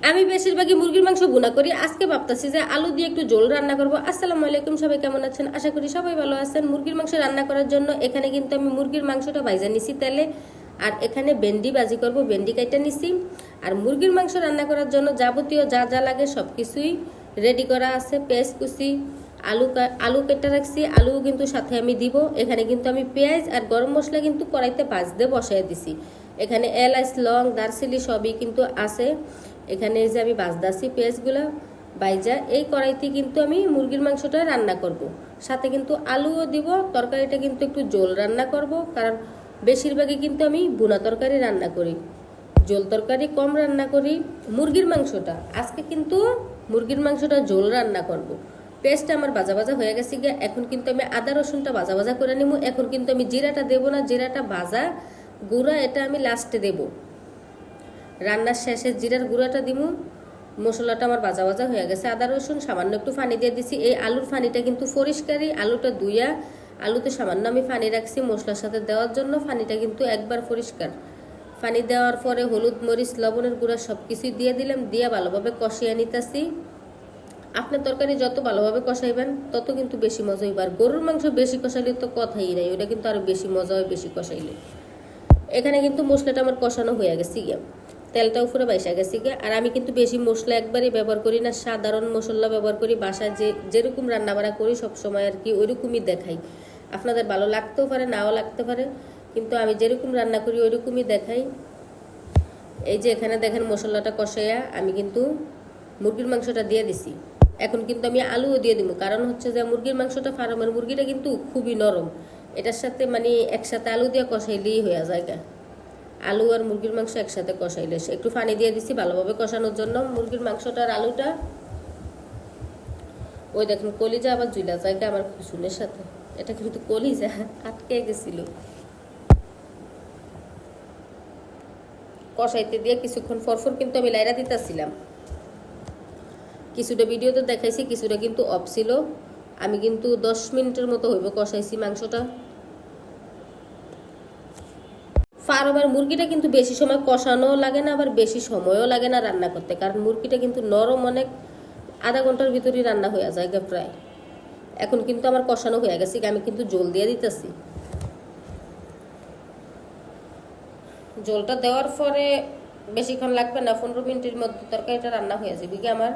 আমি বেশিরভাগই মুরগির মাংস গুনা করি। আজকে ভাবতেছি যে আলু দিয়ে একটু জোল রান্না করব। আসসালামু আলাইকুম, সবাই কেমন আছেন? আশা করি সবাই ভালো আছেন। মুরগির মাংস রান্না করার জন্য এখানে কিন্তু আমি মুরগির মাংসটা ভাইজা নিছি তেলে। আর এখানে ভেন্ডি বাজি করব, ভেন্ডি কাইটা নিছি। আর মুরগির মাংস রান্না করার জন্য যাবতীয় যা যা লাগে সব কিছুই রেডি করা আছে। পেঁয়াজ কুচি, আলু আলু কেটে রাখছি। আলু কিন্তু সাথে আমি দিব। এখানে কিন্তু আমি পেঁয়াজ আর গরম মশলা কিন্তু কড়াইতে ভাজতে বসাই দিছি। এখানে এলাচ, লং, দারচিনি সবই কিন্তু আছে। এখানে যে আমি বাজদাছি পেঁয়াজগুলো বাইজা, এই কড়াইতে কিন্তু আমি মুরগির মাংসটা রান্না করব। সাথে কিন্তু আলুও দিব, তরকারিটা কিন্তু একটু জোল রান্না করব, কারণ বেশিরভাগই কিন্তু আমি বুনা তরকারি রান্না করি জোল তরকারি কম রান্না করি, মুরগির মাংসটা আজকে কিন্তু মুরগির মাংসটা জোল রান্না করব। পেস্টটা আমার বাজা বাজা হয়ে গেছে গিয়ে, এখন কিন্তু আমি আদা রসুনটা বাজা বাজা করে নিব এখন কিন্তু আমি জিরাটা দেব না, জিরাটা ভাজা গুঁড়া এটা আমি লাস্টে দেবো রান্নার শেষে জিরার গুঁড়াটা দিমু। মশলাটা আমার বাজা বাজা হয়ে গেছে। আদা, রসুন, সামান্য একটু পানি দিয়ে দিছি। এই আলুর পানিটা কিন্তু পরিষ্কারই। আলুটা ধুইয়া আলুতে সামান্য আমি পানি রাখছি মশলার সাথে দেওয়ার জন্য। পানিটা কিন্তু একবার পরিষ্কার। পানি দেওয়ার পরে হলুদ, মরিচ, লবণের গুঁড়া সব কিছুই দিয়ে দিলাম। দিয়ে ভালোভাবে কষিয়ে নিতেছি। আপনার তরকারি যত ভালোভাবে কষাইবেন, তত কিন্তু বেশি মজা হইবে। আর গরুর মাংস বেশি কষাইলে তো কথাই নাই। ওটা কিন্তু আরও বেশি মজা হয় বেশি কষাইলে। এখানে কিন্তু মশলাটা আমার কষানো হয়ে গেছে গিয়া। তেলটা উপরে বাইসা গেছি গিয়া। আর আমি কিন্তু বেশি মশলা একবারই ব্যবহার করি না, সাধারণ মশলা ব্যবহার করি, বাসায় যে, যেরকম রান্না বাড়া করি সব সময় আর কি ওইরকমই দেখাই। আপনাদের ভালো লাগতেও পারে, নাও লাগতে পারে, কিন্তু আমি যেরকম রান্না করি ওইরকমই দেখাই। এই যে এখানে দেখেন মশলাটা কষাইয়া আমি কিন্তু মুরগির মাংসটা দিয়ে দিছি। এখন কিন্তু আমি আলুও দিয়ে দিব, কারণ হচ্ছে যে মুরগির মাংসটা ফার্মের মুরগিটা কিন্তু খুবই নরম। এটার সাথে মানে একসাথে আলু দিয়ে কষাইলেই হয়ে যায় গা। আলু আর মুরগির মাংস একসাথে কষাইলে একটু পানি দিয়ে দিছি ভালোভাবে কষানোর জন্য। মুরগির মাংসটার আলুটা ওই দেখুন, কলিজা আবার জুলা জায়গা আমার খুশুনের সাথে। এটা কিন্তু কলিজা, আটকে গেছিল। কষাইতে দিয়ে কিছুক্ষণ ফরফর কিন্তু আমি লাইরা দিতেছিলাম। কিছুটা ভিডিওতে দেখাইছি, কিছুটা কিন্তু অফ ছিল। আমি কিন্তু দশ মিনিটের মতো হইব কষাইছি মাংসটা। ফার্মের মুরগিটা কিন্তু বেশি সময় কষানোও লাগে না, আবার বেশি সময়ও লাগে না রান্না করতে। কারণ মুরগিটা কিন্তু নরম অনেক আধা ঘণ্টার ভিতরেই রান্না হয়ে যায় প্রায়। এখন কিন্তু আমার কষানো হয়ে গেছে আমি কিন্তু জল দিয়ে দিতেছি। জলটা দেওয়ার পরে বেশিক্ষণ লাগবে না, পনেরো মিনিটের মধ্যে তরকারিটা রান্না হয়ে যাবে আমার।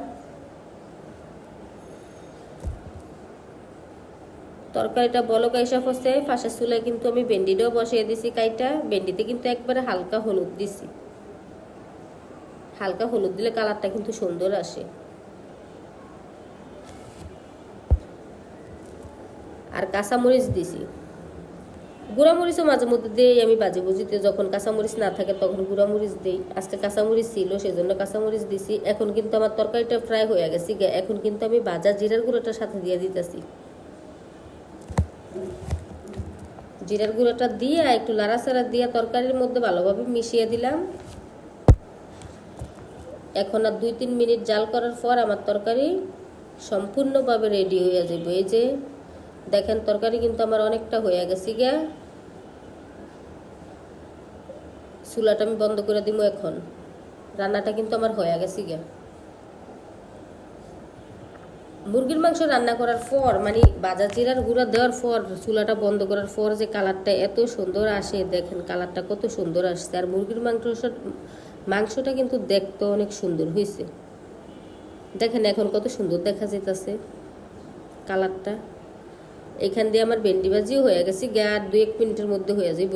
তরকারিটা বলক এসব হচ্ছে ফাঁসের চুলায় কিন্তু আমি ভেন্ডিটাও বসিয়ে দিছি কাইটা। ভেন্ডিতে কিন্তু একবারে হালকা হলুদ দিছি। হালকা হলুদ দিলে কালারটা কিন্তু সুন্দর আসে। আর কাঁচামরিচ দিছি। গুঁড়ামরিচও মাঝে মধ্যে দিই আমি বাজে বুঝিতে যখন কাঁচামরিচ না থাকে তখন গুঁড়ামরিচ দিই। আজকে কাঁচামরিচ ছিল, সেজন্য কাঁচামরিচ দিছি। এখন কিন্তু আমার তরকারিটা ফ্রাই হয়ে গেছে এখন কিন্তু আমি বাজা জিরার গুঁড়োটার সাথে দিয়ে দিতেছি। জিরার গুঁড়োটা দিয়ে একটু লাড়াচাড়া দিয়ে তরকারির মধ্যে ভালোভাবে মিশিয়ে দিলাম। এখন আর দুই তিন মিনিট জাল করার পর আমার তরকারি সম্পূর্ণভাবে রেডি হয়ে যাবে। এই যে দেখেন তরকারি কিন্তু আমার অনেকটা হয়ে গেছে গিয়া চুলাটা আমি বন্ধ করে দিব এখন। রান্নাটা কিন্তু আমার হয়ে গেছে গিয়া মুরগির মাংস রান্না করার পর মানে বাজার জিরার গুঁড়া দেওয়ার পর, চুলাটা বন্ধ করার পর যে কালারটা এত সুন্দর আসে, দেখেন কালারটা কত সুন্দর আসছে। আর মুরগির মাংস মাংসটা কিন্তু দেখতে অনেক সুন্দর হয়েছে দেখেন এখন কত সুন্দর দেখা যেতেছে কালারটা। এখান দিয়ে আমার ভেন্ডি ভাজিও হয়ে গেছে গা আর দু এক মিনিটের মধ্যে হয়ে যাব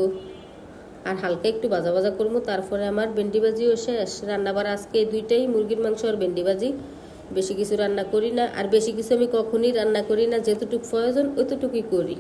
আর হালকা একটু ভাজা ভাজা করব, তারপরে আমার ভেন্ডি ভাজিও শেষ। রান্না বার আজকে এই দুইটাই, মুরগির মাংস আর ভেন্ডি ভাজি। বেশি কিছু রান্না করি না, আর বেশি কিছু আমি কখনই রান্না করি না, যেতটুকু প্রয়োজন অতটুকুই করি।